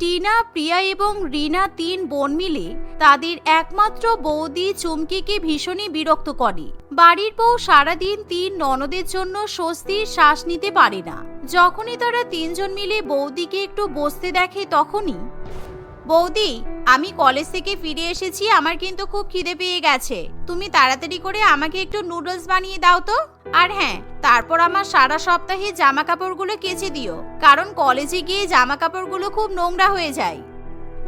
টিনা, প্রিয়া এবং রিনা তিন বোন মিলে তাদের একমাত্র বৌদি চুমকিকে ভীষণই বিরক্ত করে। বাড়ির বউ সারাদিন তিন ননদের জন্য স্বস্তির শ্বাস নিতে পারে না। যখনই তারা তিনজন মিলে বৌদিকে একটু বসতে দেখে তখনই বৌদি, আমি কলেজ থেকে ফিরে এসেছি, আমার কিন্তু খুব খিদে পেয়ে গেছে। তুমি তাড়াতাড়ি করে আমাকে একটু নুডলস বানিয়ে দাও তো। আর হ্যাঁ তারপর আমার সারা সপ্তাহে জামা কাপড়গুলো কেচে দিও, কারণ কলেজে গিয়ে জামা কাপড়গুলো খুব নোংরা হয়ে যায়।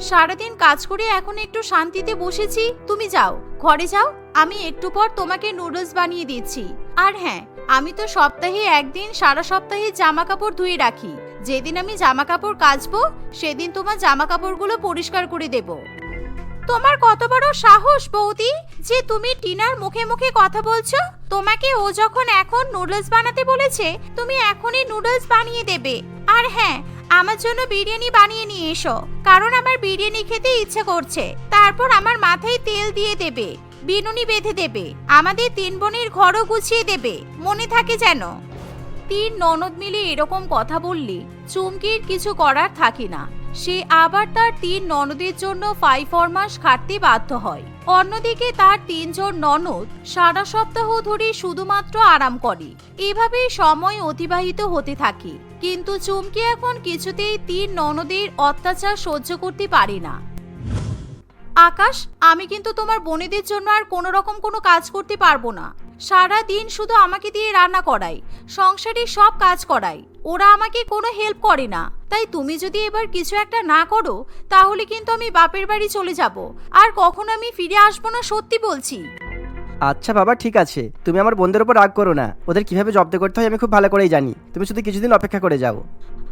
সারাদিন কাজ করে এখন একটু শান্তিতে বসেছি, তুমি যাও, ঘরে যাও, আমি একটু পর তোমাকে নুডলস বানিয়ে দিচ্ছি। আর হ্যাঁ আমি তো সপ্তাহে একদিন সারা সপ্তাহে জামা কাপড় ধুয়ে রাখি যেদিন আমি জামা কাপড় কাচবো, সেদিন তোমার জামা কাপড়গুলো পরিষ্কার করে দেব। তোমার কত বড় সাহস বৌদি, যে তুমি টিনার মুখে মুখে কথা বলছো। তোমাকে ও যখন এখন নুডলস বানাতে বলেছে, তুমি এখনই নুডলস বানিয়ে দেবে। আর হ্যাঁ আমার জন্য বিরিয়ানি বানিয়ে নিয়ে এসো, কারণ আমার বিরিয়ানি খেতে ইচ্ছে করছে। তারপর আমার মাথায় তেল দিয়ে দেবে, বিনুনি বেঁধে দেবে, আমাদের তিন বোনের ঘরও গুছিয়ে দেবে, মনে থাকে যেন। তিন ননদ মিলে এরকম কথা বললে চুমকির কিছু করার থাকে না। সে আবার তার তিন ননদের জন্য ফাই ফরমাস খাটতে বাধ্য হয়। অন্যদিকে তার তিনজন ননদ সারা সপ্তাহ ধরে শুধুমাত্র আরাম করে। এভাবেই সময় অতিবাহিত হতে থাকে। কিন্তু চুমকি এখন কিছুতেই তিন ননদের অত্যাচার সহ্য করতে পারে না। আকাশ আমি কিন্তু তোমার বোনেদের জন্য আর কোনো রকম কোনো কাজ করতে পারব না। সারা দিন শুধু আমাকে দিয়ে রান্না করাই সংসারে সব কাজ করাই ওরা আমাকে কোনো হেল্প করে না। তাই তুমি যদি এবার কিছু একটা না করো তাহলে কিন্তু আমি বাপের বাড়ি চলে যাব। আর কখনো আমি ফিরে আসব না সত্যি বলছি। আচ্ছা বাবা ঠিক আছে। তুমি আমার বোনদের উপর রাগ করো না। ওদের কীভাবে জব্দ করতে হয় আমি খুব ভালো করেই জানি। তুমি শুধু কিছুদিন অপেক্ষা করে যাও।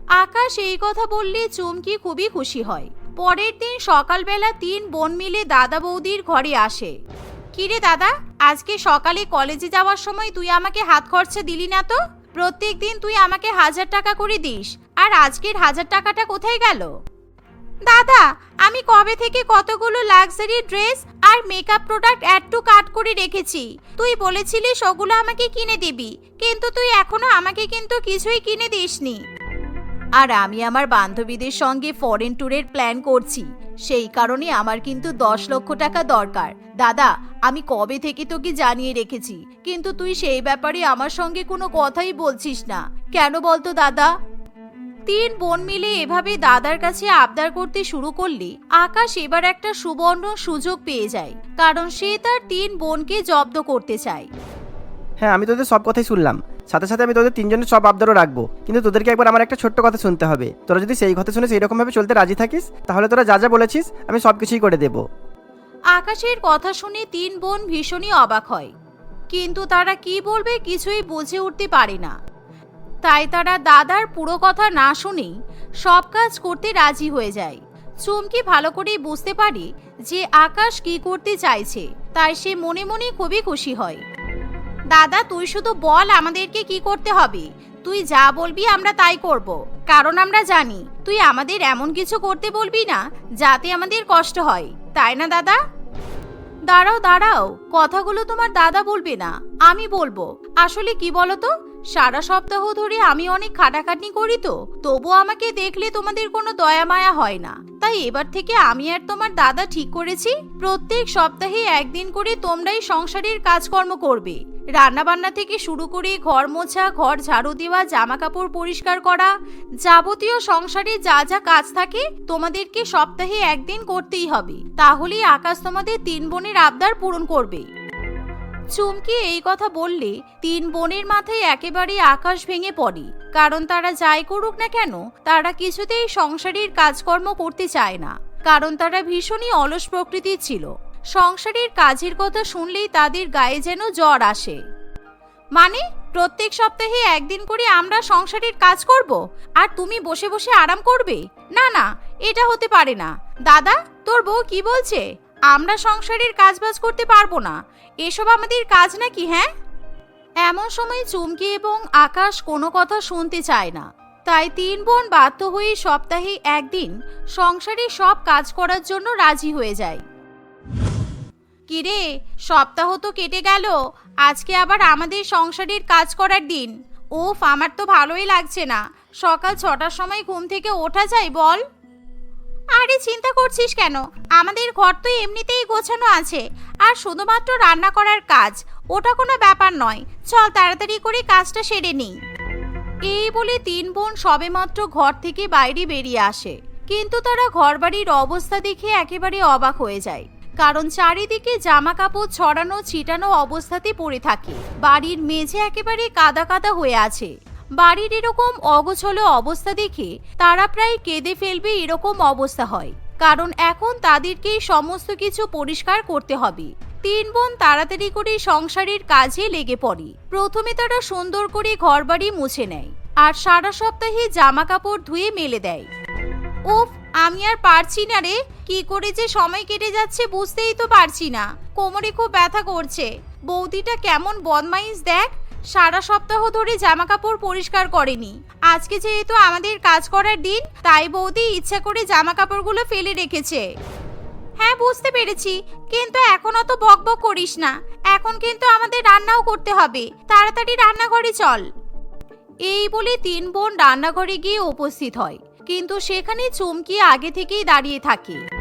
আকাশ এই কথা বললে চুমকি খুবই খুশি হয়। পরের দিন সকালবেলা তিন বোন মিলে দাদা বৌদির ঘরে আসে। কিরে দাদা, আজকে সকালে কলেজে যাওয়ার সময় তুই আমাকে হাত খরচা দিলি না তো? প্রত্যেক দিন তুই আমাকে হাজার টাকা করে দিস, আর আজকের হাজার টাকাটা কোথায় গেল? দাদা, আমি কবে থেকে কতগুলো luxury dress R makeup product add to cart করে রেখেছি। তুই বলেছিলিস ওগুলো আমাকে কিনে দিবি, কিন্তু তুই এখনও আমাকে কিন্তু কিছুই কিনে দিসনি। আর আমি আমার বান্ধবীদের সঙ্গে ফরেন ট্যুরের প্ল্যান করছি। সেই কারণে আমার কিন্তু দশ লক্ষ টাকা দরকার। দাদা, আমি কবে থেকে তোকে জানিয়ে রেখেছি? কিন্তু তুই সেই ব্যাপারে আমার সঙ্গে কোনো কথাই বলছিস না। কেন বলতো দাদা? তিন বোন মিলে এভাবে দাদার কাছে আবদার করতে শুরু করলে আকাশ এবার একটা সুবর্ণ সুযোগ পেয়ে যায়। কারণ সে তার তিন বোনকে জব্দ করতে চায়। হ্যাঁ আমি তোদের সব কথাই শুনলাম। সাথে সাথে আমি তোদের তিনজনের সব আবদারও রাখব। কিন্তু তোদেরকে একবার আমার একটা ছোট্ট কথা শুনতে হবে। তোরা যদি সেই কথা শুনে সেই রকমভাবে চলতে রাজি থাকিস, তাহলে তোরা যা যা বলেছিস, আমি সব কিছুই করে দেবো। আকাশের কথা শুনে তিন বোন ভীষণই অবাক হয়। কিন্তু তারা কি বলবে কিছুই বুঝে উঠতে পারে না। তাই তারা দাদার পুরো কথা না শুনেই সব কাজ করতে রাজি হয়ে যায়। চুমকি ভালো করেই বুঝতে পারে যে আকাশ কি করতে চাইছে, তাই সে মনে মনে খুবই খুশি হয়। দাদা, তুই শুধু বল আমাদেরকে কি করতে হবে। তুই যা বলবি আমরা তাই করব। কারণ আমরা জানি, তুই আমাদের এমন কিছু করতে বলবি না, যাতে আমাদের কষ্ট হয়। তাই না, দাদা? দাঁড়াও দাঁড়াও, কথাগুলো তোমার দাদা বলবে না, আমি বলব। আসলে কি বলতো? সারা সপ্তাহ ধরে আমি অনেক খাটাখাটনি করি তো, তবু আমাকে দেখলে তোমাদের কোনো দয়া মায়া হয় না। তাই এবার থেকে আমি আর তোমার দাদা ঠিক করেছি, প্রত্যেক সপ্তাহে একদিন করে তোমরাই সংসারের কাজকর্ম করবে। রান্না বান্না থেকে শুরু করে ঘর মোছা, ঘর ঝাড়ু দেওয়া জামা কাপড় পরিষ্কার করা, যাবতীয় সংসারে যা যা কাজ থাকে তোমাদেরকে সপ্তাহে একদিন করতেই হবে। তাহলেই আকাশ তোমাদের তিন বোনের আবদার পূরণ করবে। চুমকি এই কথা বললে তিন বোনের মাথায় একেবারে আকাশ ভেঙে পড়ে। কারণ তারা যাই করুক না কেন, তারা কিছুতেই সংসারের কাজকর্ম করতে চায় না। কারণ তারা ভীষণই অলস প্রকৃতির ছিল। সংসারের কাজের কথা শুনলেই তাদের গায়ে যেন জ্বর আসে। মানে প্রত্যেক সপ্তাহে একদিন করে আমরা সংসারের কাজ করব? আর তুমি বসে বসে আরাম করবে? না না, এটা হতে পারে না। দাদা, তোর বউ কি বলছে? আমরা সংসারের কাজবাজ করতে পারব না। এসব আমাদের কাজ নাকি হ্যাঁ? এমন সময় চুমকি এবং আকাশ কোনো কথা শুনতে চায় না। তাই তিন বোন বাধ্য হয়ে সপ্তাহে একদিন সংসারে সব কাজ করার জন্য রাজি হয়ে যায়। কিরে, সপ্তাহ তো কেটে গেল, আজকে আবার আমাদের সংসারের কাজ করার দিন। ওফ আমার তো ভালোই লাগছে না। সকাল ছটার সময় ঘুম থেকে ওঠা যায়, বল। আরে চিন্তা করছিস কেন? আমাদের ঘর তো এমনিতেই গোছানো আছে। আর শুধুমাত্র রান্না করার কাজ, ওটা কোনো ব্যাপার নয়। চল তাড়াতাড়ি করে কাজটা সেরে নিই। এই বলে তিন বোন সবেমাত্র ঘর থেকে বাইরে বেরিয়ে আসে। কিন্তু তারা ঘরবাড়ির অবস্থা দেখে একেবারে অবাক হয়ে যায়। কারণ চারিদিকে জামা কাপড় ছড়ানো, ছিটানো অবস্থাতে পড়ে থাকে। বাড়ির মেঝে একেবারে কাদা কাদা হয়ে আছে। বাড়ির এরকম অগোছলো অবস্থা দেখে তারা প্রায় কেঁদে ফেলবে এরকম অবস্থা হয়। কারণ এখন তাদেরকেই সমস্ত কিছু পরিষ্কার করতে হবে। তিন বোন তাড়াতাড়ি করে সংসারের কাজে লেগে পড়ে। প্রথমে তারা সুন্দর করে ঘরবাড়ি মুছে নেয় আর সারা সপ্তাহে জামা কাপড় ধুয়ে মেলে দেয়। উফ, আমি আর পারছি না রে। কি করে যে সময় কেটে যাচ্ছে বুঝতেই তো পারছি না। কোমরে খুব ব্যথা করছে। বৌদিটা কেমন বদমাইশ দেখ। সারা সপ্তাহ ধরে জামা কাপড় পরিষ্কার করেনি। আজকে যেহেতু আমাদের কাজ করার দিন, তাই বৌদি ইচ্ছা করে জামা কাপড়গুলো ফেলে রেখেছে। হ্যাঁ বুঝতে পেরেছি। কিন্তু এখন অত বকবক করিস না। এখন কিন্তু আমাদের রান্নাও করতে হবে। তাড়াতাড়ি রান্নাঘরে চল। এই বলে তিন বোন রান্নাঘরে গিয়ে উপস্থিত হয়। কিন্তু সেখানে চুমকি আগে থেকেই দাঁড়িয়ে থাকে।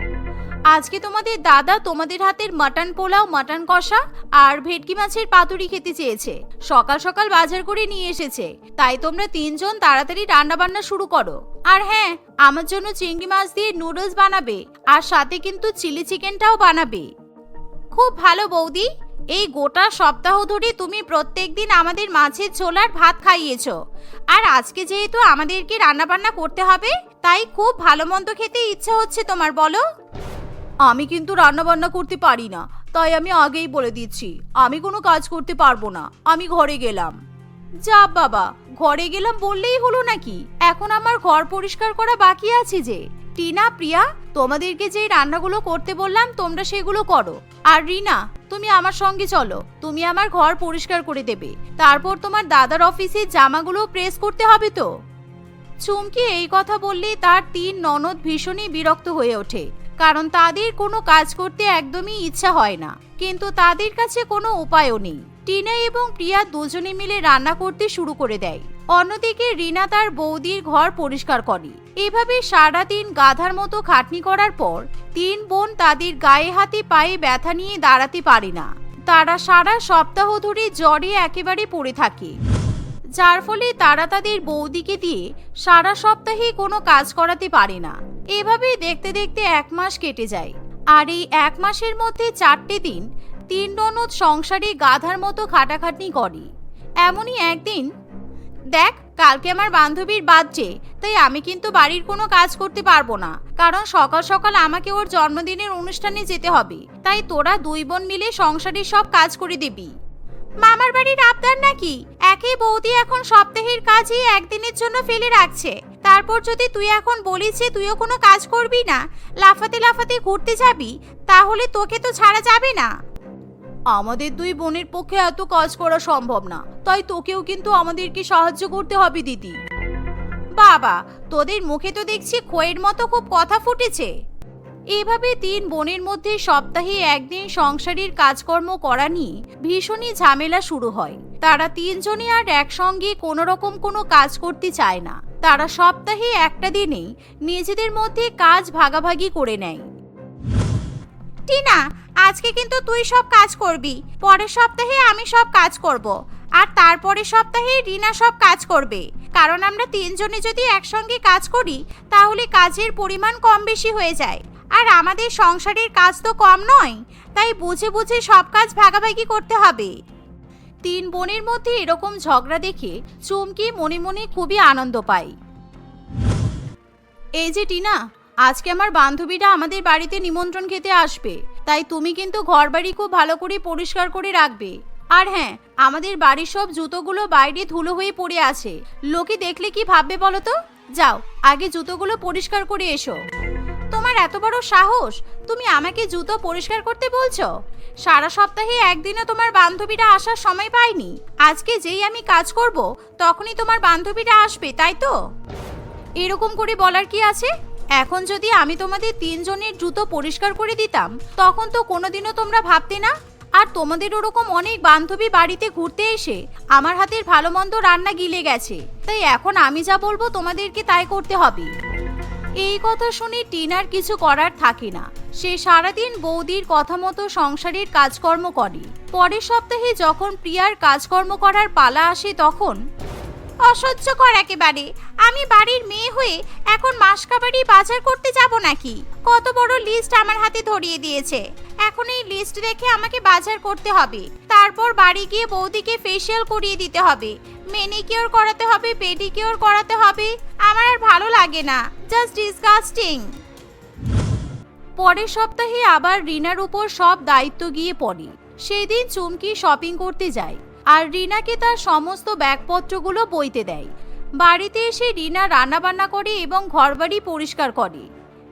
আজকে তোমাদের দাদা তোমাদের হাতের মাটন পোলাও, মাটন কষা আর ভেটকি মাছের পাতুরি খেতে চেয়েছে। সকাল সকাল বাজার করে নিয়ে এসেছে। তাই তোমরা তিনজন তাড়াতাড়ি রান্না বান্না শুরু করো। আর হ্যাঁ আমার জন্য চিংড়ি মাছ দিয়ে নুডলস বানাবে আর সাথে কিন্তু চিলি চিকেনটাও বানাবে। খুব ভালো বৌদি, এই গোটা সপ্তাহ ধরে তুমি প্রত্যেক দিন আমাদের মাছের ঝোল আর ভাত খাইয়েছো। আর আজকে যেহেতু আমাদেরকে রান্নাবান্না করতে হবে, তাই খুব ভালো মন্দ খেতে ইচ্ছা হচ্ছে তোমার, বলো। আমি কিন্তু রান্না বান্না করতে পারি না, তাই আমি আগেই বলে দিচ্ছি, আমি কোনো কাজ করতে পারব না, আমি ঘরে গেলাম। যা বাবা, ঘরে গেলাম বললেই হলো নাকি? এখন আমার ঘর পরিষ্কার করা বাকি আছে যে। টিনা, প্রিয়া, তোমাদেরকে যে রান্নাগুলো করতে বললাম, তোমরা সেগুলো করো। আর রিনা, তুমি আমার সঙ্গে চলো, তুমি আমার ঘর পরিষ্কার করে দেবে। তারপর তোমার দাদার অফিসে জামাগুলো প্রেস করতে হবে তো। চুমকি এই কথা বললে তার তিন ননদ ভীষণই বিরক্ত হয়ে ওঠে। কারণ তাদের কোনো কাজ করতে একদমই ইচ্ছা হয় না। কিন্তু তাদের কাছে কোনো উপায়ও নেই। টিনা এবং প্রিয়া দুজনে মিলে রান্না করতে শুরু করে দেয়। অন্যদিকে রিনা তার বৌদির ঘর পরিষ্কার করে। এভাবে সারাদিন গাধার মতো খাটনি করার পর তিন বোন তাদের গায়ে হাতে পায়ে ব্যথা নিয়ে দাঁড়াতে পারে না। তারা সারা সপ্তাহ ধরে জ্বরে একেবারে পড়ে থাকে। যার ফলে তারা তাদের বৌদিকে দিয়ে সারা সপ্তাহে কোনো কাজ করাতে পারে না। এভাবেই দেখতে দেখতে এক মাস কেটে যায়। আর এই এক মাসের মধ্যে চারটে দিন তিন ননদ সংসারে গাধার মতো খাটাখাটনি করে। এমনই একদিন, দেখ, কালকে আমার বান্ধবীর বাচ্চে তাই আমি কিন্তু বাড়ির কোনো কাজ করতে পারব না। কারণ সকাল সকাল আমাকে ওর জন্মদিনের অনুষ্ঠানে যেতে হবে। তাই তোরা দুই বোন মিলে সংসারের সব কাজ করে দিবি। মামার বাড়ির আবদার নাকি? একই বৌদি এখন সপ্তাহের কাজই একদিনের জন্য ফেলে রাখছে। তারপর যদি তুই এখন বলিস যে তুইও কোনো কাজ করবি না লাফাতে লাফাতে ঘুরতে যাবি তাহলে তোকে তো ছাড়া যাবে না। আমাদের দুই বোনের পক্ষে এত কাজ করা সম্ভব না। তাই তোকেও কিন্তু আমাদেরকে সাহায্য করতে হবে দিদি। বাবা তোদের মুখে তো দেখছি খয়ের মতো খুব কথা ফুটেছে। এভাবে তিন বোনের মধ্যে সপ্তাহে একদিন সংসারের কাজকর্ম করা নিয়ে ভীষণই ঝামেলা শুরু হয়। তারা তিনজনে আর একসঙ্গে কোনো রকম কোনো কাজ করতে চায় না। তারা সপ্তাহে একটা দিনেই নিজেদের মধ্যে কাজ ভাগাভাগি করে নেয়। টিনা, আজকে কিন্তু তুই সব কাজ করবি। পরের সপ্তাহে আমি সব কাজ করব। আর তারপরের সপ্তাহে রিনা সব কাজ করবে। কারণ আমরা তিনজনে যদি একসঙ্গে কাজ করি, তাহলে কাজের পরিমাণ কম বেশি হয়ে যায়। আর আমাদের সংসারের কাজ তো কম নয়, তাই বুঝে বুঝে সব কাজ ভাগাভাগি করতে হবে। তিন বোনের মধ্যে এরকম ঝগড়া দেখে চুমকি মনে মনে খুবই আনন্দ পায়। এই যে টিনা, আজকে আমার বান্ধবীরা আমাদের বাড়িতে নিমন্ত্রণ খেতে আসবে, তাই তুমি কিন্তু ঘরবাড়ি খুব ভালো করে পরিষ্কার করে রাখবে। আর হ্যাঁ আমাদের বাড়ির সব জুতোগুলো বাইরে ধুলো হয়ে পড়ে আছে, লোকে দেখলে কি ভাববে বলো তো? যাও, আগে জুতোগুলো পরিষ্কার করে এসো। তোমার এত বড় সাহস? তুমি আমাকে জুতো পরিষ্কার করতে বলছো? সারা সপ্তাহে একদিনও তোমার বান্ধবীরা আসার সময় পাইনি। আজকে যেই আমি কাজ করব, তখনই তোমার বান্ধবীরা আসবে, তাই তো? এরকম করে বলার কি আছে? এখন যদি আমি তোমাদের তিনজনের জুতো পরিষ্কার করে দিতাম, তখন তো কোনোদিনও তোমরা ভাবতে না? আর তোমাদের ওরকম অনেক বান্ধবী বাড়িতে ঘুরতে এসে আমার হাতের ভালো মন্দ রান্না গিলে গেছে। তাই এখন আমি যা বলব তোমাদেরকে তাই করতে হবে। এই কথা শুনে টিনার কিছু করার থাকে না। সে সারাদিন বৌদির কথা মতো সংসারের কাজকর্ম করে। পরের সপ্তাহে যখন প্রিয়ার কাজকর্ম করার পালা আসে তখন অসহ্যকর একেবারে। আমি বাড়ির মেয়ে হয়ে এখন মাসকাবাড়ি বাজার করতে যাব নাকি? কত বড় লিস্ট আমার হাতে ধরিয়ে দিয়েছে। এখন এই লিস্ট দেখে আমাকে বাজার করতে হবে। তারপর বাড়ি গিয়ে বৌদিকে ফেসিয়াল করিয়ে দিতে হবে। মেনিকিওর করাতে হবে পেডিকিওর করাতে হবে। আমার আর ভালো লাগে না। জাস্ট ডিসগাস্টিং পরের সপ্তাহে আবার রিনার উপর সব দায়িত্ব গিয়ে পড়ে। সেদিন চুমকি শপিং করতে যায়। আর রিনাকে তার সমস্ত ব্যাগপত্রগুলো বইতে দেয়। বাড়িতে এসে রিনা রান্নাবান্না করে এবং ঘরবাড়ি পরিষ্কার করে।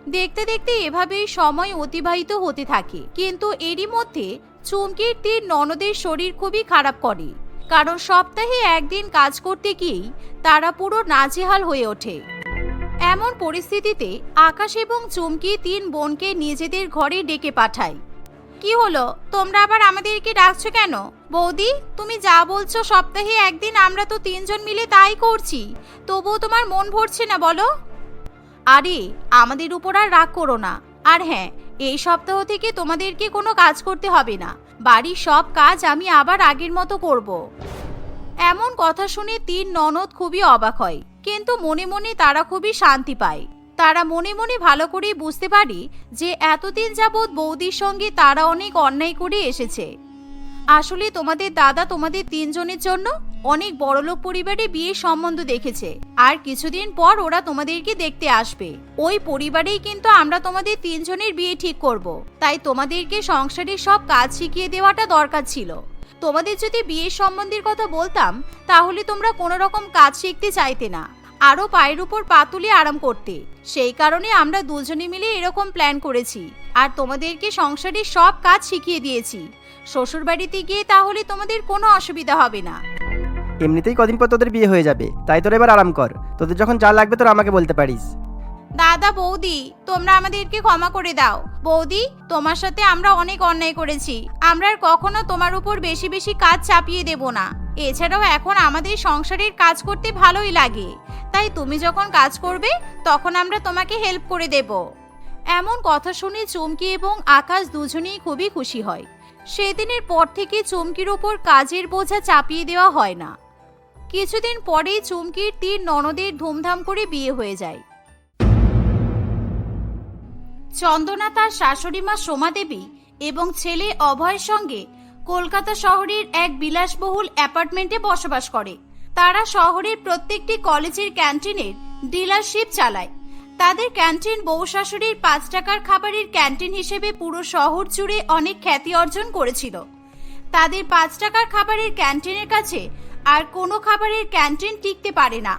দেখতে দেখতে এভাবেই সময় অতিবাহিত হতে থাকে। কিন্তু এরই মধ্যে চুমকির তীর ননদের শরীর খুবই খারাপ করে, কারণ সপ্তাহে একদিন কাজ করতে গিয়েই তারা পুরো নাজেহাল হয়ে ওঠে। এমন পরিস্থিতিতে আকাশ এবং চুমকি তিন বোনকে নিজেদের ঘরে ডেকে পাঠায়। কি হলো? তোমরা আবার আমাদেরকে ডাকছো কেন? বৌদি, তুমি যা বলছো সপ্তাহে একদিন আমরা তো তিনজন মিলে তাই করছি, তবুও তোমার মন ভরছে না বলো? আরে, আমাদের উপর আর রাগ করো না। আর হ্যাঁ এই সপ্তাহ থেকে তোমাদেরকে কোনো কাজ করতে হবে না। বাড়ির সব কাজ আমি আবার আগের মতো করব। এমন কথা শুনে তিন ননদ খুবই অবাক হয়, কিন্তু মনে মনে তারা খুবই শান্তি পায়। তারা মনে মনে ভালো করেই বুঝতে পারে যে এতদিন যাবৎ বৌদির সঙ্গে তারা অনেক অন্যায় করে এসেছে। আসলে তোমাদের দাদা তোমাদের তিনজনের জন্য অনেক বড়লোক পরিবারে বিয়ের সম্বন্ধ দেখেছে। আর কিছুদিন পর ওরা তোমাদেরকে দেখতে আসবে। ওই পরিবারেই কিন্তু আমরা তোমাদের তিনজনের বিয়ে ঠিক করব। তাই তোমাদেরকে সংসারের সব কাজ শিখিয়ে দেওয়াটা দরকার ছিল। তোমাদের যদি বিয়ের সম্বন্ধের কথা বলতাম, তাহলে তোমরা কোনো রকম কাজ শিখতে চাইতে না। আরও পায়ের উপর পা তুলে আরাম করতে। সেই কারণে আমরা দুজনে মিলে এরকম প্ল্যান করেছি। আর তোমাদেরকে সংসারের সব কাজ শিখিয়ে দিয়েছি। শ্বশুর বাড়িতে গিয়ে তাহলে তোমাদের কোনো অসুবিধা হবে না। এমনিতেই কদিন পর তোদের বিয়ে হয়ে যাবে। তাই তোরা এবার আরাম কর। তোদের যখন যা লাগবে তোরা আমাকে বলতে পারিস। দাদা, বৌদি, তোমরা আমাদেরকে ক্ষমা করে দাও। বৌদি, তোমার সাথে আমরা অনেক অন্যায় করেছি। আমরা আর কখনো তোমার উপর বেশি বেশি কাজ চাপিয়ে দেব না। এছাড়াও এখন আমাদের সংসারের কাজ করতে ভালোই লাগে। তাই তুমি যখন কাজ করবে, তখন আমরা তোমাকে হেল্প করে দেব। এমন কথা শুনে চুমকি এবং আকাশ দুজনেই খুবই খুশি হয়। সেদিনের পর থেকে চুমকির ওপর কাজের বোঝা চাপিয়ে দেওয়া হয় না। কিছুদিন পরেই চুমকির তীর ননদের ধুমধাম করে বিয়ে হয়ে যায়। চন্দনা তার শাশুড়ি মা সোমা দেবী এবং ছেলে অভয়ের সঙ্গে কলকাতা শহরের এক বিলাসবহুল অ্যাপার্টমেন্টে বসবাস করে। তারা শহরের প্রত্যেকটি কলেজের ক্যান্টিনের ডিলারশিপ চালায়। তাদের ক্যান্টিন বউ শাশুড়ির পাঁচ টাকার খাবারের ক্যান্টিন হিসেবে পুরো শহর জুড়ে অনেক খ্যাতি অর্জন করেছিল। তাদের পাঁচ টাকার খাবারের ক্যান্টিনের কাছে আর কোনো খাবারের ক্যান্টিন টিকতে পারে না।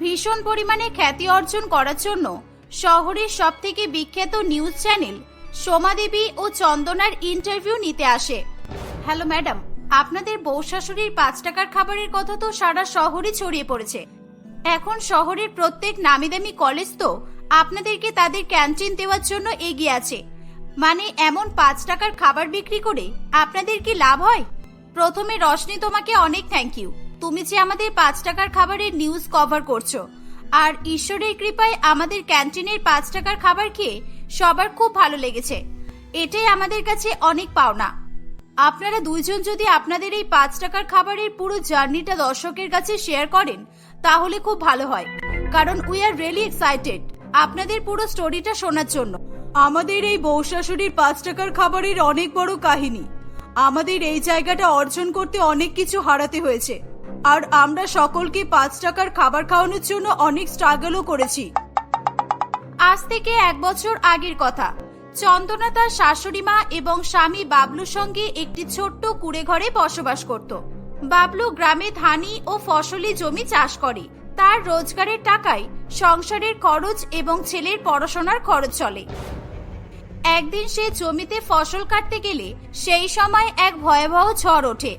ভীষণ পরিমাণে খ্যাতি অর্জন করার জন্য শহরের সবথেকে বিখ্যাত নিউজ চ্যানেল সোমাদেবী ও চন্দনার ইন্টারভিউ নিতে আসে। হ্যালো ম্যাডাম, আপনাদের বউ শাশুড়ির পাঁচ টাকার খাবারের কথা তো সারা শহরে ছড়িয়ে পড়েছে। এখন শহরের প্রত্যেক নামি দামি কলেজ তো আপনাদেরকে তাদের ক্যান্টিন দেওয়ার জন্য এগিয়ে আছে। মানে এমন পাঁচ টাকার খাবার বিক্রি করে আপনাদের কি লাভ হয়? প্রথমে রশনি তোমাকে অনেক থ্যাংক ইউ তুমি যে আমাদের পাঁচ টাকার খাবারের নিউজ কভার করছ। আর ঈশ্বরের কৃপায় আমাদের ক্যান্টিনের পাঁচ টাকার খাবার খেয়ে সবার খুব ভালো লেগেছে। এটাই আমাদের কাছে অনেক পাওনা। আপনারা দুইজন যদি আপনাদের এই পাঁচ টাকার খাবারের পুরো জার্নিটা দর্শকের কাছে শেয়ার করেন, তাহলে খুব ভালো হয়। কারণ উই আর রিয়েলি এক্সাইটেড আপনাদের পুরো স্টোরিটা শোনার জন্য। আমাদের এই বউ শাশুড়ির পাঁচ টাকার খাবারের অনেক বড় কাহিনী। আমাদের এই জায়গাটা অর্জন করতে অনেক কিছু হারাতে হয়েছে। আর আমরা সকলকে পাঁচ টাকার খাবার খাওয়ানোর জন্য অনেক স্ট্রাগলও করেছি। আজ থেকে এক বছর আগের কথা। চন্দনা তার শাশুড়ি মা এবং স্বামী বাবলুর সঙ্গে একটি ছোট্ট কুড়ে ঘরে বসবাস করত। বাবলু গ্রামে ধানি ও ফসলি জমি চাষ করে। তার রোজগারের টাকায় সংসারের খরচ এবং ছেলের পড়াশোনার খরচ চলে। একদিন সে জমিতে ফসল কাটতে গেলে সেই সময় এক ভয়াবহ ঝড় ওঠে।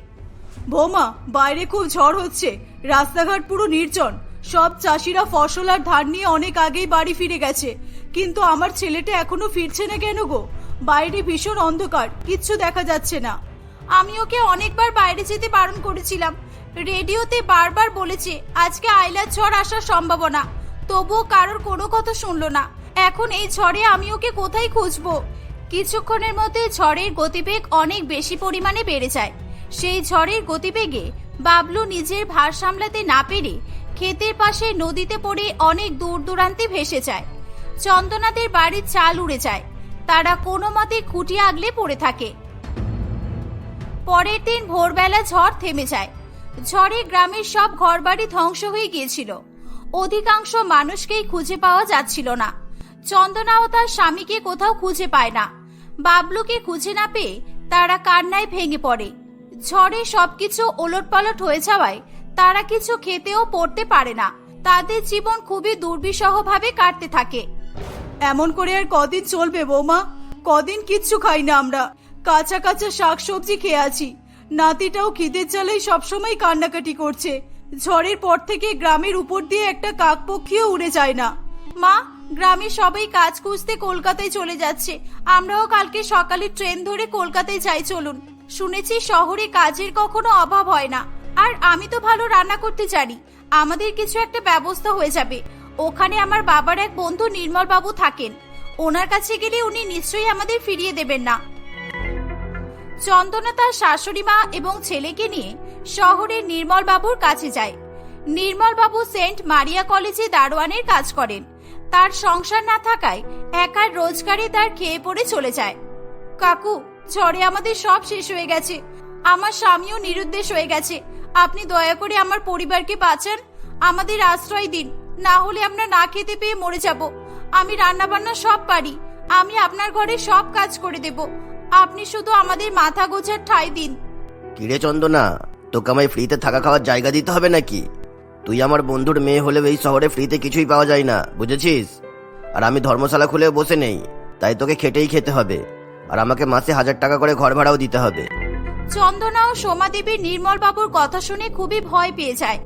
বৌমা, বাইরে খুব ঝড় হচ্ছে। রাস্তাঘাট পুরো নির্জন। সব চাষিরা ফসল আর ধান নিয়ে অনেক আগেই বাড়ি ফিরে গেছে। কিন্তু আমার ছেলেটা এখনও ফিরছে না কেন গো? বাইরে ভীষণ অন্ধকার, কিচ্ছু দেখা যাচ্ছে না। আমি ওকে অনেকবার বাইরে যেতে বারণ করেছিলাম। রেডিওতে বারবার বলেছে, আজকে আইলার ঝড় আসার সম্ভাবনা। তবুও কারোর কোনো কথা শুনলো না। এখন এই ঝড়ে আমি ওকে কোথায় খুঁজবো? কিছুক্ষণের মধ্যে ঝড়ের গতিবেগ অনেক বেশি পরিমাণে বেড়ে যায়। সেই ঝড়ের গতিবেগে বাবলু নিজের ভার সামলাতে না পেরে ক্ষেতের পাশে নদীতে পড়ে অনেক দূর দূরান্তে ভেসে যায়। চন্দনাদের বাড়ির চাল উড়ে যায়। তারা কোনো মতে খুঁটি আগলে পড়ে থাকে। পরের দিন ভোরবেলা ঝড় থেমে যায়। ঝড়ে গ্রামের সব ঘরবাড়ি ধ্বংস হয়ে গিয়েছিল। অধিকাংশ মানুষকেই খুঁজে পাওয়া যাচ্ছিল না। চন্দনা ও তার স্বামীকে কোথাও খুঁজে পায় না। বাবলুকে খুঁজে না পেয়ে তারা কান্নায় ভেঙে পড়ে। ঝড়ে সবকিছু ওলটপালট হয়ে যাওয়ায় তারা কিছু খেতেও পড়তে পারে না। তাদের জীবন খুবই দুর্বিষহভাবে কাটতে থাকে। এমন করে আর কদিন চলবে বৌমা? কদিন কিচ্ছু খাই না আমরা। কাঁচা কাঁচা শাক সবজি খেয়ে আছি। নাতিটাও খিদের জ্বালাই সবসময় কান্নাকাটি করছে। ঝড়ের পর থেকে গ্রামের উপর দিয়ে একটা কাকপক্ষীও উড়ে যায় না। মা গ্রামে সবাই কাজ খুঁজতে কলকাতায় চলে যাচ্ছে। আমরাও কালকে সকালে ট্রেন ধরে কলকাতায় যাই, চলুন। শুনেছি শহরে কাজের কখনো অভাব হয় না। আর আমি তো ভালো রান্না করতে জানি। আমাদের কিছু একটা ব্যবস্থা হয়ে যাবে। ওখানে আমার বাবার এক বন্ধু নির্মল বাবু থাকেন। ওনার কাছে গেলে উনি নিশ্চয়ই আমাদের ফিরিয়ে দেবেন না। চন্দনা তার শাশুড়ি মা এবং ছেলেকে নিয়ে শহরের নির্মল বাবুর কাছে যায়। নির্মল বাবু সেন্ট মারিয়া কলেজে দারোয়ানের কাজ করেন। তার সংসার না থাকায় একার রোজগারে তার খেয়ে পড়ে চলে যায়। কাকু, ঝড়ে আমাদের সব শেষ হয়ে গেছে। আমার স্বামীও নিরুদ্দেশ হয়ে গেছে। আপনি দয়া করে আমার পরিবারকে বাঁচান। আমাদের আশ্রয় দিন। না হলে আমরা না খেতে পেয়ে মরে যাব। আমি রান্না বান্না সব পারি। আমি আপনার ঘরে সব কাজ করে দেব। আপনি শুধু আমাদের মাথা গোছার ঠাঁই দিন। কিরে চন্দনা, তোকে আমায় ফ্রিতে থাকা খাওয়ার জায়গা দিতে হবে নাকি? তুই আমার বন্ধুর মেয়ে হলেও এই শহরে ফ্রিতে কিছুই পাওয়া যায় না বুঝেছিস? আর আমি ধর্মশালা খুলে বসে নেই তাই তোকে খেটেই খেতে হবে। আর আমাকে মাসে হাজার টাকা করে ঘর ভাড়াও দিতে হবে। চন্দনা ও সোমা দেবী নির্মল বাবুর কথা শুনে খুবই ভয় পেয়ে যায়।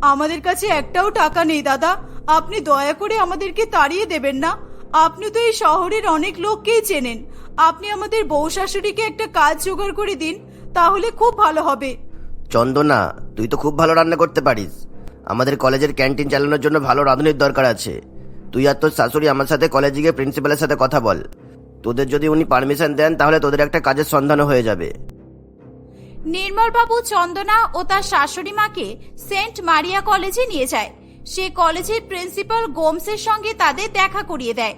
আমাদের কাছে একটাও টাকা নেই দাদা। আপনি দয়া করে আমাদেরকে তাড়িয়ে দেবেন না। আপনি তো এই শহরের অনেক লোককেই চেনেন। আপনি আমাদের বউ শাশুড়িকে একটা কাজ জোগাড় করে দিন তাহলে খুব ভালো হবে। চন্দনা তুই তো খুব ভালো রান্না করতে পারিস। আমাদের কলেজের ক্যান্টিন চালানোর জন্য ভালো রাঁধুনির দরকার আছে। তুই আর তোর শাশুড়ি আমার সাথে কলেজে গিয়ে প্রিন্সিপালের সাথে কথা বল। তোদের যদি উনি পারমিশন দেন তাহলে তোদের একটা কাজের সন্ধানও হয়ে যাবে। নির্মলবাবু চন্দনা ও তার শাশুড়ি মাকে সেন্ট মারিয়া কলেজে নিয়ে যায়। সে কলেজের প্রিন্সিপাল গোমসের সঙ্গে তাদের দেখা করিয়ে দেয়।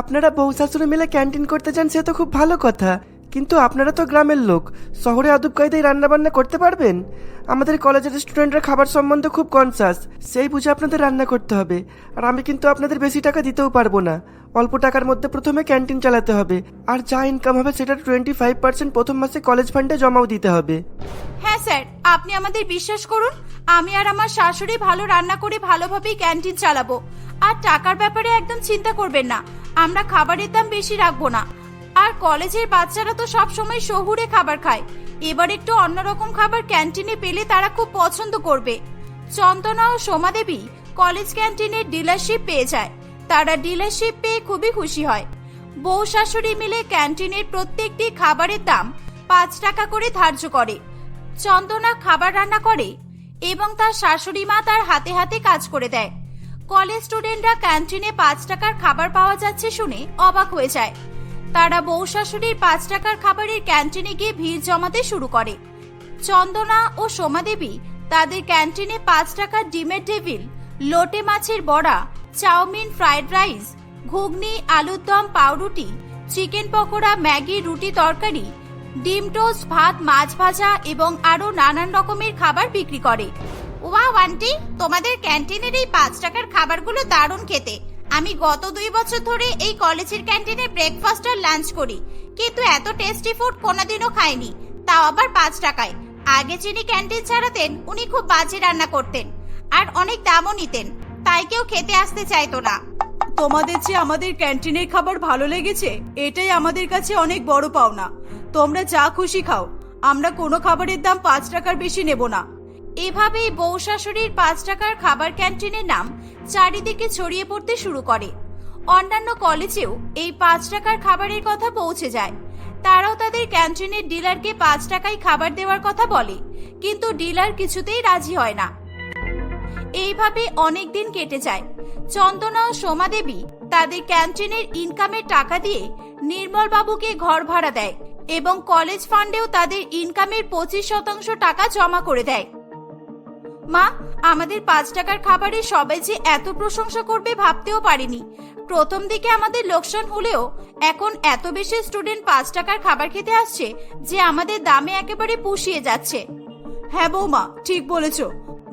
আপনারা বউ শাশুড়ি মিলে ক্যান্টিন করতে চান সে তো খুব ভালো কথা। কিন্তু আপনারা তো গ্রামের লোক। শহরে আদব কায়দায় রান্না বান্না করতে পারবেন? আমাদের কলেজের স্টুডেন্টরা খাবার সম্বন্ধে খুব কনসাস সেই বুঝে আপনাদের রান্না করতে হবে। আর আমি কিন্তু আপনাদের বেশি টাকা দিতেও পারব না। অল্প টাকার মধ্যে প্রথমে ক্যান্টিন চালাতে হবে। আর যা ইনকাম হবে সেটা টোয়েন্টি ফাইভ পার্সেন্ট প্রথম মাসে কলেজ ফান্ডে জমাও দিতে হবে। হ্যাঁ স্যার, আপনি আমাদের বিশ্বাস করুন। আমি আর আমার শাশুড়ি ভালো রান্না করে ভালোভাবেই ক্যান্টিন চালাবো। আর টাকার ব্যাপারে একদম চিন্তা করবেন না। আমরা খাবারের দাম বেশি রাখব না। আর কলেজের বাচ্চারা তো সব সময় শহুরে খাবার খায়। এবার একটু অন্যরকম খাবার ক্যান্টিনে পেলে তারা খুব পছন্দ করবে। চন্দনা ও সোমা দেবী কলেজ ক্যান্টিনে ডিলারশিপ পেয়ে যায়। তারা ডিলারশিপ পেয়ে খুবই খুশি হয়। বউ শাশুড়ি মিলে ক্যান্টিনের প্রত্যেকটি খাবারের দাম পাঁচ টাকা করে ধার্য করে। চন্দনা খাবার রান্না করে এবং তার শাশুড়ি মা তার হাতে হাতে কাজ করে দেয়। কলেজ স্টুডেন্টরা ক্যান্টিনে পাঁচ টাকার খাবার পাওয়া যাচ্ছে শুনে অবাক হয়ে যায়। তারা বউ শাশুড়ির পাঁচ টাকার খাবারের ক্যান্টিনে গিয়ে ভিড় জমাতে শুরু করে। চন্দনা ও সোমাদেবী তাদের ক্যান্টিনে পাঁচ টাকার ডিমের টেবিল, লোটে মাছের বড়া, চাউমিন, ফ্রাইড রাইস, ঘুগনি, আলুর দম, পাউরুটি, চিকেন পকোড়া, ম্যাগি, রুটি তরকারি, ডিম টোস্ট, ভাত, মাছ ভাজা এবং আরও নানান রকমের খাবার বিক্রি করে। ওয়া আন্টি! তোমাদের ক্যান্টিনের এই পাঁচ টাকার খাবারগুলো দারুণ খেতে। আমি গত দুই বছর ধরে এই কলেজের ক্যান্টিনে ব্রেকফাস্ট আর লাঞ্চ করি কিন্তু এত টেস্টি ফুড কোনোদিনও খাইনি তাও আবার পাঁচ টাকায়। আগে যিনি ক্যান্টিন ছাড়াতেন উনি খুব বাজে রান্না করতেন আর অনেক দামও নিতেন তাই কেউ খেতে আসতে চাইতো না। তোমাদের যে আমাদের ক্যান্টিনের খাবার ভালো লেগেছে এটাই আমাদের কাছে অনেক বড় পাওনা। তোমরা যা খুশি খাও আমরা কোনো খাবারের দাম পাঁচ টাকার বেশি নেব না। এভাবেই বউ শাশুড়ির পাঁচ টাকার খাবার ক্যান্টিনের নাম চারিদিকে ছড়িয়ে পড়তে শুরু করে। অন্যান্য কলেজেও এই পাঁচ টাকার খাবারের কথা পৌঁছে যায়। তারাও তাদের ক্যান্টিনের ডিলারকে পাঁচ টাকায় খাবার দেওয়ার কথা বলে, কিন্তু ডিলার কিছুতেই রাজি হয় না। এইভাবে অনেক দিন কেটে যায়। চন্দনা ও সোমা দেবী তাদের ক্যান্টিনের ইনকামের টাকা দিয়ে নির্মল বাবুকে ঘর ভাড়া দেয় এবং কলেজ ফান্ডেও তাদের ইনকামের পঁচিশ শতাংশ টাকা জমা করে দেয়। মা, আমাদের পাঁচ টাকার খাবারে সবাই যে এত প্রশংসা করবে ভাবতেও পারিনি। প্রথম দিকে আমাদের লোকসান হলেও এখন এত বেশি স্টুডেন্ট পাঁচ টাকার খাবার খেতে আসছে যে আমাদের দামে একেবারে পুষিয়ে যাচ্ছে। হ্যাঁ বৌমা, ঠিক বলেছ।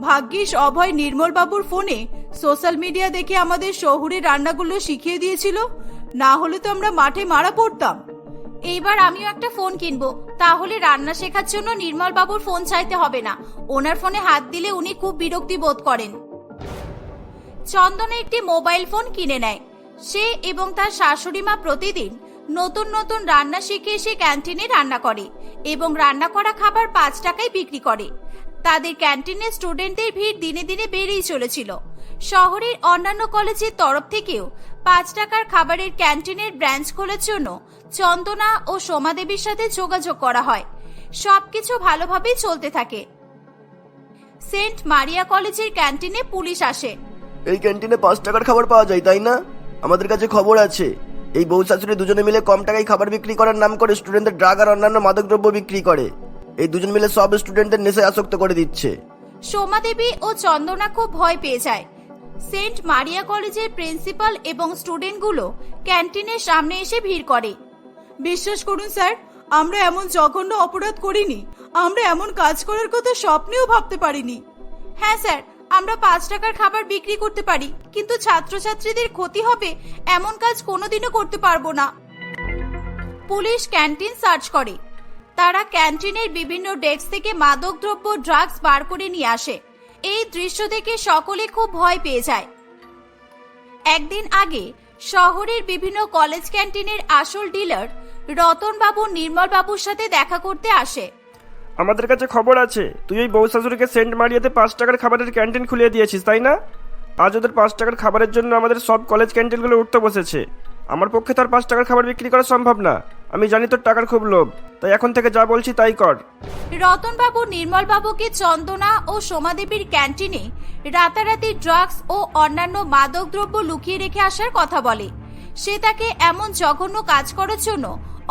ভাগ্যিস অভয় নির্মল বাবুর ফোনে সোশ্যাল মিডিয়া দেখে আমাদের শহুরে রান্নাগুলো শিখিয়ে দিয়েছিল। না হলে তো আমরা মাঠে মারা পড়তাম। এইবার আমিও একটা ফোন কিনবো। তাহলে রান্না শেখার জন্য নির্মল বাবুর ফোন চাইতে হবে না। ওনার ফোনে হাত দিলে উনি খুব বিরক্তি বোধ করেন। চন্দনা একটি মোবাইল ফোন কিনে নেয়। সে এবং তার শাশুড়ি মা প্রতিদিন নতুন নতুন রান্না শিখে এসে ক্যান্টিনে রান্না করে এবং রান্না করা খাবার পাঁচ টাকায় বিক্রি করে। তাদের ক্যান্টিনে স্টুডেন্টদের ভিড় দিনে দিনে বেড়েই চলেছিল। শহরের অন্যান্য কলেজের তরফ থেকেও পাঁচ টাকার খাবারের ক্যান্টিনের ব্রাঞ্চ খোলার জন্য চন্দনা ও সোমাদেবীর সাথে যোগাযোগ করা হয়। সবকিছু ভালোভাবেই চলতে থাকে। সেন্ট মারিয়া কলেজের ক্যান্টিনে পুলিশ আসে। এই ক্যান্টিনে পাঁচ টাকার খাবার পাওয়া যায় তাই না? আমাদের কাছে খবর আছে। এই বউ শাশুড়ি দুজনে মিলে কম টাকায় খাবার বিক্রি করার নাম করে স্টুডেন্টদের ড্রাগ আর অন্যান্য মাদকদ্রব্য বিক্রি করে। এই দুজন মিলে সব স্টুডেন্টদের নেশায় আসক্ত করে দিচ্ছে। সোমা দেবী ও চন্দনা খুব ভয় পেয়ে যায়। সেন্ট মারিয়া কলেজের প্রিন্সিপাল এবং স্টুডেন্টগুলো ক্যান্টিনের সামনে এসে ভিড় করে। বিশ্বাস করুন, স্যার, আমরা এমন জঘন্য অপরাধ করিনি। আমরা এমন কাজ করার কথা স্বপ্নেও ভাবতে পারিনি। হ্যাঁ স্যার, আমরা পাঁচ টাকার খাবার বিক্রি করতে পারি, কিন্তু ছাত্রছাত্রীদের ক্ষতি হবে এমন কাজ কোনোদিনও করতে পারব না। পুলিশ ক্যান্টিন সার্চ করে। তারা ক্যান্টিনের বিভিন্ন ডেস্ক থেকে মাদকদ্রব্য, ড্রাগস বার করে নিয়ে আসে। এই দৃশ্য দেখে সকলে খুব ভয় পেয়ে যায়। একদিন আগে শহরের বিভিন্ন কলেজ ক্যান্টিনের আসল ডিলার রতনবাবু, নির্মলবাবুর সাথে দেখা করতে আসে। আমাদের কাছে খবর আছে। তুই ওই বউ শাশুড়িকে সেন্ট মারিয়াতে পাঁচ টাকার খাবারের ক্যান্টিন খুলে দিয়েছিস, তাই না? আজ ওদের পাঁচ টাকার খাবারের জন্য আমাদের সব কলেজ ক্যান্টিনগুলো উঠতে বসেছে। আমার পক্ষে তার পাঁচ টাকার খাবার বিক্রি করা সম্ভব না। আমি জানি তোর টাকার খুব লোভ, তাই এখন থেকে যা বলছি তাই কর। রতনবাবু, নির্মলবাবুকে চন্দনা ও সোমাদেবীর ক্যান্টিনে রাতারাতি ড্রাগস ও অন্যান্য মাদকদ্রব্য লুকিয়ে রেখে আসার কথা বলে। সে তাকে এমন জঘন্য কাজ করার জন্য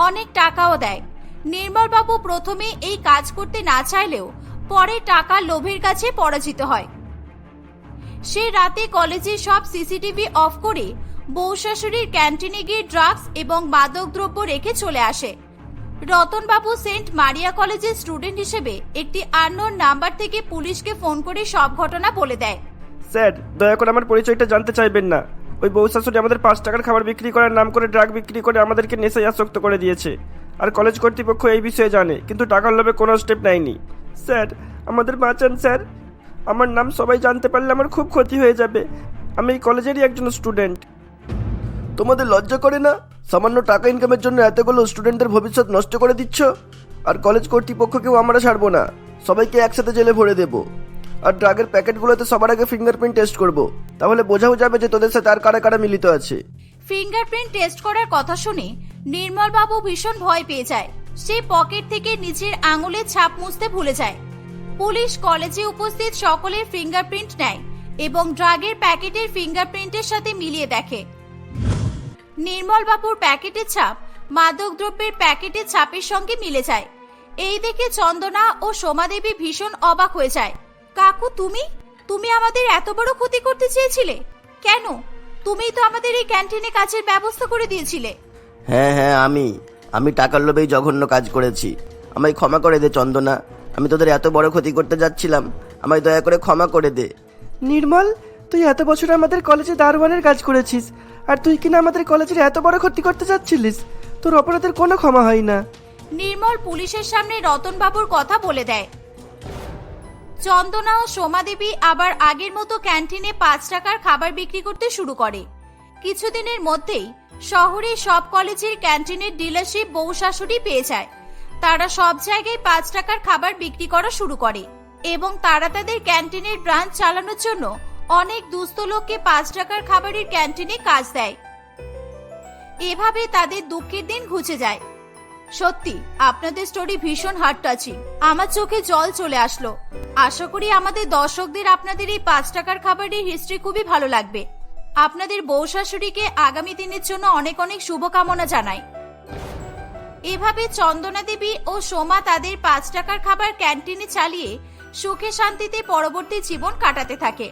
অনেক টাকাও দেয়। নির্মলবাবু প্রথমে এই কাজ করতে না চাইলেও পরে টাকা লোভের কাছে পরাজিত হয়। সে রাতে কলেজে সব সিসিটিভি অফ করে বউ শাশুড়ির ক্যান্টিনে গিয়ে ড্রাগস এবং মাদকদ্রব্য রেখে চলে আসে। রতনবাবু সেন্ট মারিয়া কলেজের স্টুডেন্ট হিসেবে একটি আননোন নাম্বার থেকে পুলিশকে ফোন করে সব ঘটনা বলে দেয়। স্যার, দয়া করে আমার পরিচয়টা জানতে চাইবেন না। ওই বউ শাশুড়ি আমাদের পাঁচ টাকার খাবার বিক্রি করার নাম করে ড্রাগ বিক্রি করে আমাদেরকে নেশায় আসক্ত করে দিয়েছে। আর কলেজ কর্তৃপক্ষ এই বিষয়ে জানে, কিন্তু টাকার লোভে কোনো স্টেপ নেয়নি। স্যার, আমাদের বাঁচান, স্যার। আমার নাম সবাই জানতে পারলে আমার খুব ক্ষতি হয়ে যাবে। আমি এই কলেজেরই একজন স্টুডেন্ট। তোমাদের লজ্জা করে না? সামান্য টাকা ইনকামের জন্য এতগুলো স্টুডেন্টদের ভবিষ্যৎ নষ্ট করে দিচ্ছ? আর কলেজ কর্তৃপক্ষকেও আমরা ছাড়বো না। সবাইকে একসাথে জেলে ভরে দেবো। আর ড্রাগের প্যাকেটগুলোতে সবার আগে ফিঙ্গারপ্রিন্ট টেস্ট করব। তাহলে বোঝাও যাবে যে তোদের সাথে আর কারা কারা মিলিত আছে। ফিঙ্গারপ্রিন্ট টেস্ট করার কথা শুনে নির্মলবাবু ভীষণ ভয় পেয়ে যায়। সে পকেট থেকে নিজের আঙুলের ছাপ মুছতে ভুলে যায়। পুলিশ কলেজে উপস্থিত সকলের ফিঙ্গারপ্রিন্ট নেয় এবং ড্রাগের প্যাকেটের ফিঙ্গারপ্রিন্টের সাথে মিলিয়ে দেখে। নির্মলবাবুর প্যাকেটের ছাপ মাদকদ্রব্যের প্যাকেটের ছাপের সঙ্গে মিলে যায়। এই দেখে চন্দনা ও সোমাদেবী ভীষণ অবাক হয়ে যায়। কাকু তুমি? তুমি আমাদের এত বড় ক্ষতি করতে চেয়েছিলে? কেন? তুমি তো আমাদের এই ক্যান্টিনে কাজের ব্যবস্থা করে দিয়েছিলে। হ্যাঁ হ্যাঁ আমি। আমি টাকার লোভেই জঘন্য কাজ করেছি। আমায় ক্ষমা করে দে চন্দনা। আমি তোদের এত বড় ক্ষতি করতে যাচ্ছিলাম। আমায় দয়া করে ক্ষমা করে দে। নির্মল তুই এত বছর আমাদের কলেজে দারোয়ানের কাজ করেছিস। আর তুই কিনা আমাদের কলেজের এত বড় ক্ষতি করতে চাচ্ছিলিস? তোর অপরাধের কোনো ক্ষমা হয় না। নির্মল পুলিশের সামনে রতনবাবুর কথা বলে দেয়। চন্দনা ও সোমাদেবী আবার আগের মতো ক্যান্টিনে পাঁচ টাকার খাবার বিক্রি করতে শুরু করে। কিছুদিনের মধ্যেই শহরে সব কলেজের ক্যান্টিনের ডিলারশিপ বউ শাশুড়ি পেয়ে যায়। তারা সব জায়গায় পাঁচ টাকার খাবার বিক্রি করা শুরু করে এবং তারা তাদের ক্যান্টিনের ব্রাঞ্চ চালানোর জন্য অনেক দুস্থ লোককে পাঁচ টাকার খাবারের ক্যান্টিনে কাজ দেয়। এভাবে তাদের দুঃখের দিন ঘুচে যায়। সত্যি, আপনাদের স্টোরি ভীষণ হার্ট টাচিং আমার চোখে জল চলে আসলো। আশা করি আমাদের দর্শকদের আপনাদের এই পাঁচ টাকার খাবারের হিস্ট্রি খুবই ভালো লাগবে। আপনাদের বউ শাশুড়িকে আগামী দিনের জন্য অনেক অনেক শুভকামনা জানাই। এভাবে চন্দনা দেবী ও সোমা তাদের পাঁচ টাকার খাবার ক্যান্টিনে চালিয়ে সুখে শান্তিতে পরবর্তী জীবন কাটাতে থাকে।